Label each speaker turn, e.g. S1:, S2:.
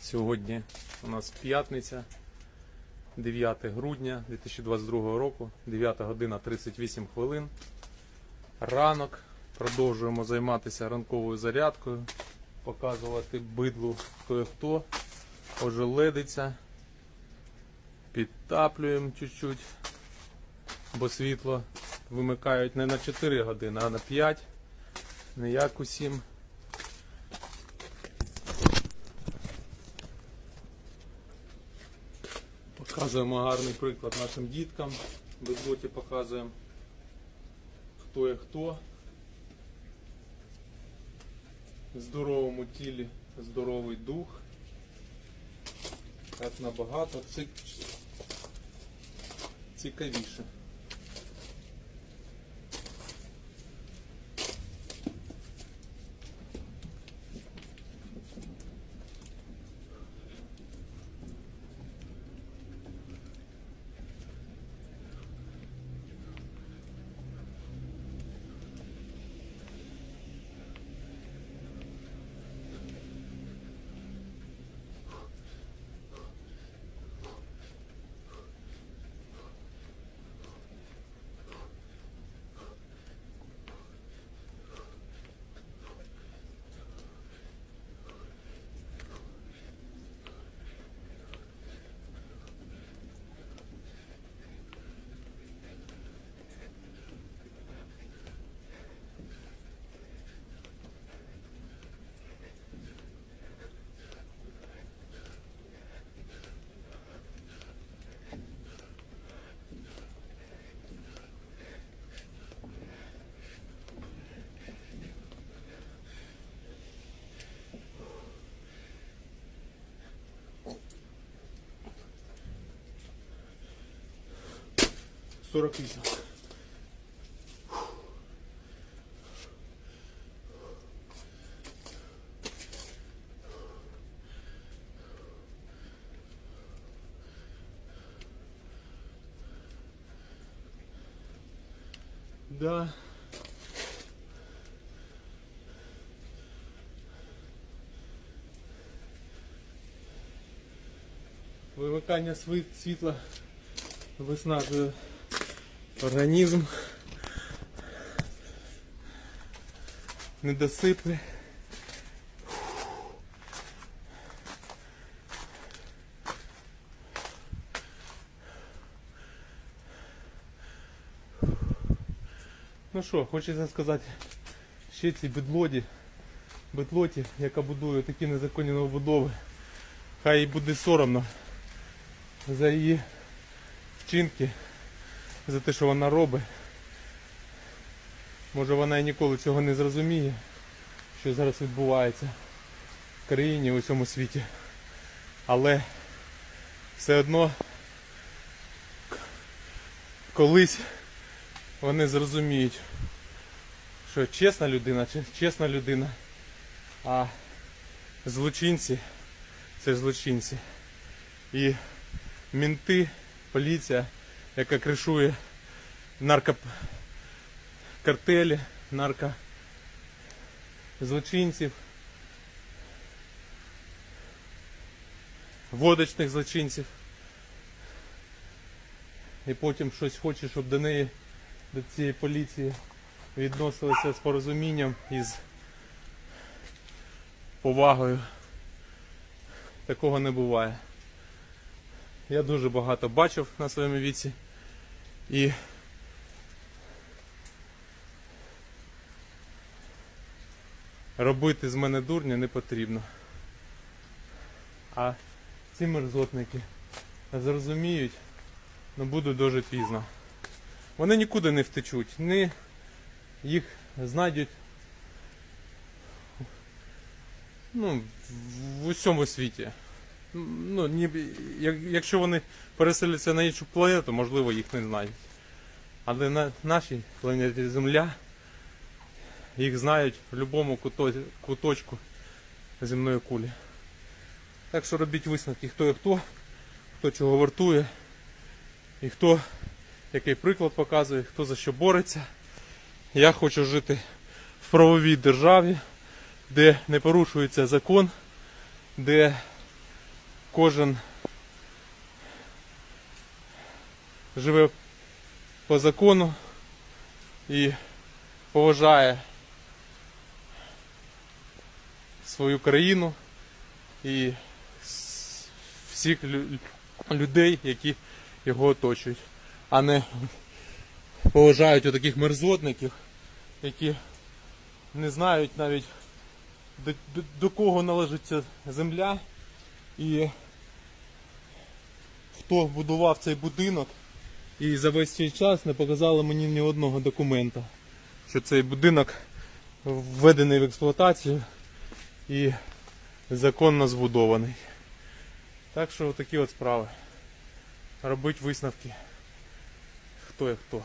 S1: Сьогодні у нас п'ятниця, 9 грудня 2022 року, 9 година 38 хвилин. Ранок. Продовжуємо займатися ранковою зарядкою, показувати бидлу хто є хто, ожеледиться, підтаплюємо чуть-чуть, бо світло вимикають не на 4 години, а на 5, не як усім. Показуємо гарний приклад нашим діткам. В безлоті показуємо, хто є хто. В здоровому тілі здоровий дух. Так набагато цікавіше. Сорок вісім. Да. Вимикання світла виснажує організм. Недосипи. Ну що, хочеться сказати, ще цій бедлоді, бедлоті, яка будує такі незаконні новобудови, хай їй буде соромно за її вчинки, за те, що вона робить. Може вона і ніколи цього не зрозуміє, що зараз відбувається в країні у всьому світі. Але все одно колись вони зрозуміють, що чесна людина, чесна людина, а злочинці це злочинці. І мінти, поліція, яка кришує наркокартелі, наркозлочинців, водочних злочинців. І потім щось хоче, щоб до неї, до цієї поліції відносилися з порозумінням і з повагою. Такого не буває. Я дуже багато бачив на своєму віці. І робити з мене дурня не потрібно. А ці мерзотники зрозуміють, ну буде дуже пізно. Вони нікуди не втечуть, ні їх знайдуть ну, в усьому світі. Ну, ніби, як- якщо вони переселяться на іншу планету, можливо, їх не знайдуть. Але на нашій планеті Земля їх знають в будь-якому куточку земної кулі. Так що робіть висновки, хто є хто, хто чого вартує, і хто який приклад показує, хто за що бореться. Я хочу жити в правовій державі, де не порушується закон, де кожен живе по закону і поважає свою країну і всіх людей, які його оточують, а не поважають отаких мерзотників, які не знають навіть до, до, кого належить ця земля і хто будував цей будинок. І за весь цей час не показали мені ні одного документа, що цей будинок введений в експлуатацію і законно збудований. Так що такі от справи. Робить висновки. Хто є хто.